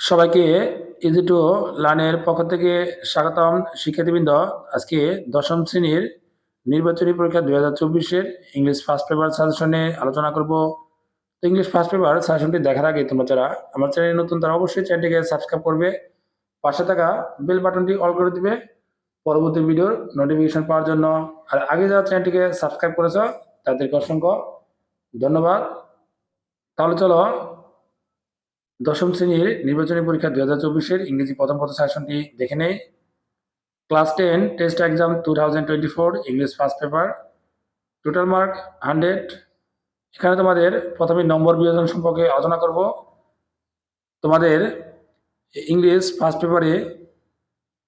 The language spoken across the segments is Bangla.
সবাইকে ইজি টু পক্ষ থেকে স্বাগতম শিক্ষার্থীবৃন্দ। আজকে দশম শ্রেণির নির্বাচনী পরীক্ষা দুই হাজার চব্বিশের ইংলিশ ফার্স্ট পেপার সাজেশনে আলোচনা করব। তো ইংলিশ ফার্স্ট পেপার সাজেশনটি দেখার আগে তোমরা যারা আমার চ্যানেল নতুন, তারা অবশ্যই চ্যানেলটিকে সাবস্ক্রাইব করবে। পাশে থাকা বেল বাটনটি অল করে দিবে পরবর্তী ভিডিওর নোটিফিকেশন পাওয়ার জন্য। আর আগে যারা চ্যানেলটিকে সাবস্ক্রাইব করেছ, তাদেরকে অসংখ্য ধন্যবাদ। তাহলে চলো দশম শ্রেণির নির্বাচনী পরীক্ষা দুই হাজার চব্বিশের ইংরেজি প্রথম পত্র শাসনটি দেখে নেই। Class ten, test exam two thousand twenty four, English first paper. Total mark hundred. এখানে তোমাদের প্রথমে নম্বর বিভাজন সম্পর্কে আলোচনা করব। তোমাদের ইংলিশ ফার্স্ট পেপারে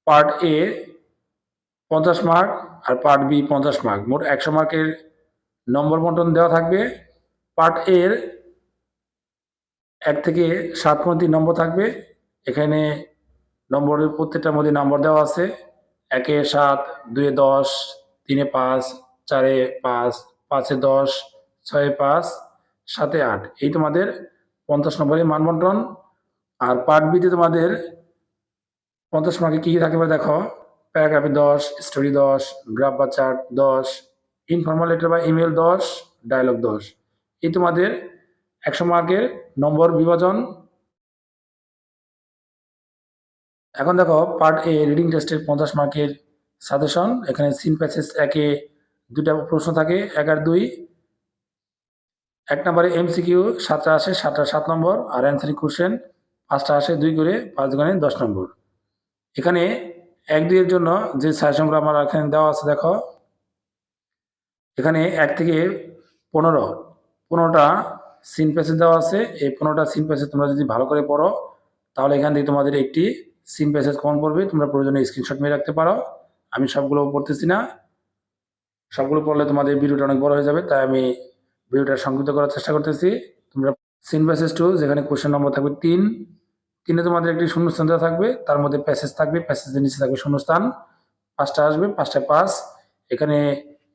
পার্ট এ পঞ্চাশ মার্ক আর পার্ট বি পঞ্চাশ মার্ক। মোট একশো মার্কের নম্বর বন্টন দেওয়া থাকবে। পার্ট এর এক থেকে সাত পর্যন্ত নম্বর থাকবে। এখানে নম্বরের প্রত্যেকটার মধ্যে নম্বর দেওয়া আছে। একে সাত, দুয়ে দশ, তিনে পাঁচ, চারে পাঁচ, পাঁচে দশ, ছয়ে পাঁচ, সাতে আট। এই তোমাদের পঞ্চাশ নম্বরের মান বন্টন। আর পার্ট বিতে তোমাদের পঞ্চাশ মার্কে কী কী থাকবে দেখো? প্যারাগ্রাফে দশ, স্টোরি দশ, গ্রাফ বা চার্ট দশ, ইনফর্মাল লেটার বা ইমেল দশ, ডায়লগ দশ। এই তোমাদের একশো মার্কের নম্বর বিভাজন। এখন দেখো পার্ট এ রিডিং টেস্টের পঞ্চাশ মার্কের সাজেশন এখানে সিন প্যাসেজ একে দুটা প্রশ্ন থাকে, এক আর দুই। এক নম্বরে এমসিকিউ সাতটা আসে, সাতটা সাত নম্বর। আর অ্যান্সারিং কোশ্চেন পাঁচটা আসে, দুই করে, পাঁচ গুণে দশ নম্বর। এখানে এক দুইয়ের জন্য যে সাজেশনগুলো আমার এখানে দেওয়া আছে, দেখো। এখানে এক থেকে পনেরো। পনেরোটা সিন প্যাসেজ দেওয়া আছে। এই পনেরোটা সিন প্যাসেজ তোমরা যদি ভালো করে পড়ো, তাহলে এখান থেকে তোমাদের একটি সিন প্যাসেজ কমন পড়বে। তোমরা প্রয়োজনে স্ক্রিনশট মেরে রাখতে পারো। আমি সবগুলো পড়তেছি না। সবগুলো পড়লে তোমাদের ভিডিওটা অনেক বড় হয়ে যাবে, তাই আমি ভিডিওটা সংক্ষিপ্ত করার চেষ্টা করতেছি। তোমরা সিন প্যাসেজ টু যেখানে কোশ্চেন নম্বর থাকবে তিন, তিনে তোমাদের একটি শূন্যস্থান দেওয়া থাকবে। তার মধ্যে প্যাসেজ থাকবে প্যাসেজের নিচে থাকবে শূন্যস্থান। পাঁচটা আসবে পাঁচটায় পাঁচ। এখানে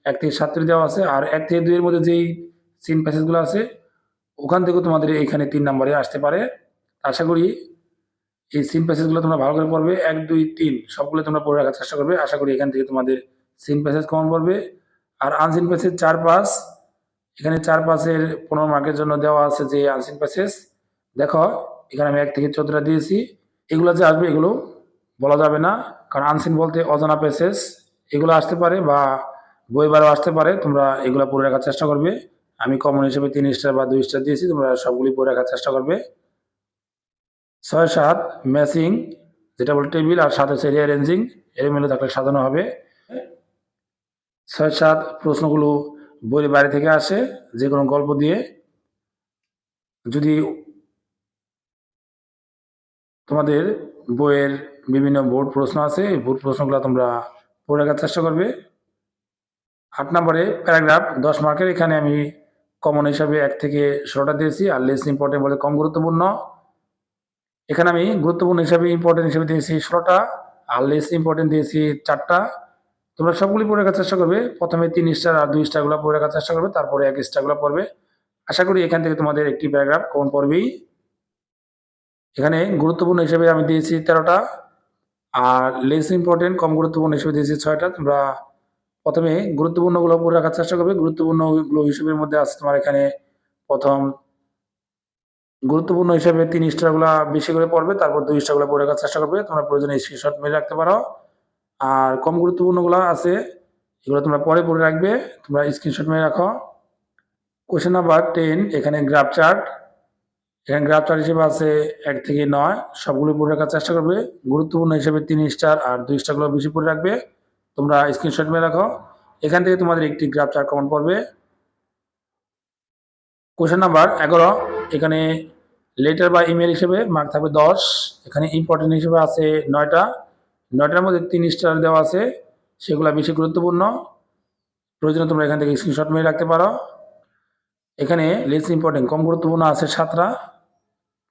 এক থেকে সাতটি দেওয়া আছে। আর এক থেকে দুইয়ের মধ্যে যেই সিন প্যাসেজগুলো আছে ওখান থেকেও তোমাদের এখানে তিন নম্বরে আসতে পারে। আশা করি এই সিন প্যাসেজগুলো তোমরা ভালো করে পড়বে। এক, দুই, তিন, সবগুলো তোমরা পড়ে রাখার চেষ্টা করবে। আশা করি এখান থেকে তোমাদের সিন প্যাসেজ কমন পড়বে। আর আনসিন প্যাসেজ চার পাঁচ এখানে চার পাঁচের পনেরো মার্কের জন্য দেওয়া আছে যে আনসিন প্যাসেজ দেখো, এখানে আমি এক থেকে চোদ্দটা দিয়েছি। এগুলো যে আসবে এগুলো বলা যাবে না, কারণ আনসিন বলতে অজানা প্যাসেজ এগুলো আসতে পারে বা বইবারও আসতে পারে। তোমরা এগুলো পড়ে রাখার চেষ্টা করবে। আমি কমন হিসেবে তিন স্টার বা দুই স্টার দিয়েছি, তোমরা সবগুলি পড়ে রাখার চেষ্টা করবে। ছয় সাত ম্যাচিং যেটা বলে টেবিল আর সাত হচ্ছে রিয়ারেঞ্জিং মিলে থাকলে সাজানো হবে। ছয় সাত, প্রশ্নগুলো বইয়ের বাইরে থেকে আসে যে কোনো গল্প দিয়ে। যদি তোমাদের বইয়ের বিভিন্ন বোর্ড প্রশ্ন আছে, এই বোর্ড প্রশ্নগুলো তোমরা পড়ে রাখার চেষ্টা করবে। আট নম্বরে প্যারাগ্রাফ দশ মার্কের এখানে আমি কমন হিসাবে এক থেকে ষোলোটা দিয়েছি, আর লেস ইম্পর্টেন্ট বলে কম গুরুত্বপূর্ণ। এখানে আমি গুরুত্বপূর্ণ হিসাবে ইম্পর্টেন্ট হিসেবে দিয়েছি ষোলোটা, আর লেস ইম্পর্টেন্ট দিয়েছি চারটা। তোমরা সবগুলি পড়ে রাখার চেষ্টা করবে। প্রথমে তিন স্টার আর দুই স্টারগুলো পড়ে রাখার চেষ্টা করবে, তারপরে এক স্টারগুলো পড়বে। আশা করি এখান থেকে তোমাদের একটি প্যারাগ্রাফ কমন পড়বেই। এখানে গুরুত্বপূর্ণ হিসেবে আমি দিয়েছি তেরোটা, আর লেস ইম্পর্টেন্ট কম গুরুত্বপূর্ণ হিসেবে দিয়েছি ছয়টা। তোমরা প্রথমে গুরুত্বপূর্ণগুলো পড়ে রাখার চেষ্টা করবে। গুরুত্বপূর্ণগুলো হিসেবের মধ্যে আছে তোমার এখানে প্রথম, গুরুত্বপূর্ণ হিসেবে তিন স্টারগুলো বেশি করে পড়বে, তারপর দুই স্টারগুলো পড়ে রাখার চেষ্টা করবে। তোমরা প্রয়োজনে স্ক্রিনশট মেরে রাখতে পারো। আর কম গুরুত্বপূর্ণগুলো আছে, এগুলো তোমরা পরে পড়ে রাখবে। তোমরা স্ক্রিনশট মেরে রাখো। কোশ্চেন নাম্বার টেন এখানে গ্রাফ চার্ট এখানে গ্রাফ চার্ট হিসেবে আছে এক থেকে নয় সবগুলো পড়ে রাখার চেষ্টা করবে। গুরুত্বপূর্ণ হিসেবে তিন স্টার আর দুই স্টারগুলো বেশি পড়ে রাখবে। তোমরা স্ক্রিনশট মেরে রাখো। এখান থেকে তোমাদের একটি গ্রাফ চার্ট কমন পড়বে। কোশ্চেন নাম্বার এগারো। এখানে লেটার বা ইমেল হিসেবে মার্ক থাকবে দশ। এখানে ইম্পর্টেন্ট হিসেবে আছে নয়টা। নয়টার মধ্যে তিন স্টার দেওয়া আছে। সেগুলো বেশি গুরুত্বপূর্ণ। প্রয়োজনে তোমরা এখান থেকে স্ক্রিনশট মেরে রাখতে পারো। এখানে লেস ইম্পর্টেন্ট কম গুরুত্বপূর্ণ আছে সাতটা।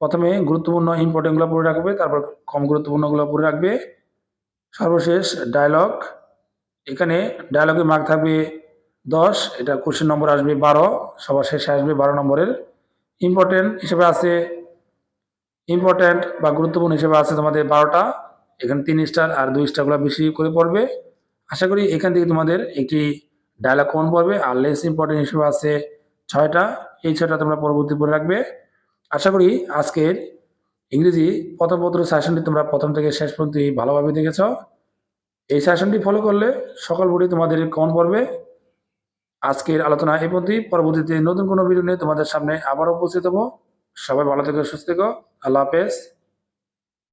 প্রথমে গুরুত্বপূর্ণ ইম্পর্টেন্টগুলো পড়ে রাখবে, তারপর কম গুরুত্বপূর্ণগুলো পড়ে রাখবে। সর্বশেষ ডায়লগ এখানে ডায়লগে মার্ক থাকবে দশ, এটা কোশ্চেন নম্বর আসবে বারো, সবার শেষে আসবে বারো নম্বরের। ইম্পর্টেন্ট হিসেবে আছে ইম্পর্ট্যান্ট বা গুরুত্বপূর্ণ হিসেবে আছে তোমাদের বারোটা, এখানে তিন স্টার আর দুই স্টারগুলো বেশি করে পড়বে। আশা করি এখান থেকে তোমাদের একটি ডায়লগ কমন পড়বে আর লেস ইম্পর্টেন্ট হিসেবে আছে ছয়টা, এই ছয়টা তোমরা পরবর্তী পড়ে রাখবে। আশা করি আজকের ইংরেজি প্রথম পত্র সেশনটি তোমরা প্রথম থেকে শেষ পর্যন্ত ভালোভাবে দেখেছ। এই শাসনটি ফলো করলে সকল বডি তোমাদের কমন পড়বে। আজকের আলোচনা এই পর্যন্তই। পরবর্তীতে নতুন কোনো ভিডিও নিয়ে তোমাদের সামনে আবার উপস্থিত হব। সবাই ভালো থেকো, সুস্থ থেকো। আল্লাহ হাফেজ।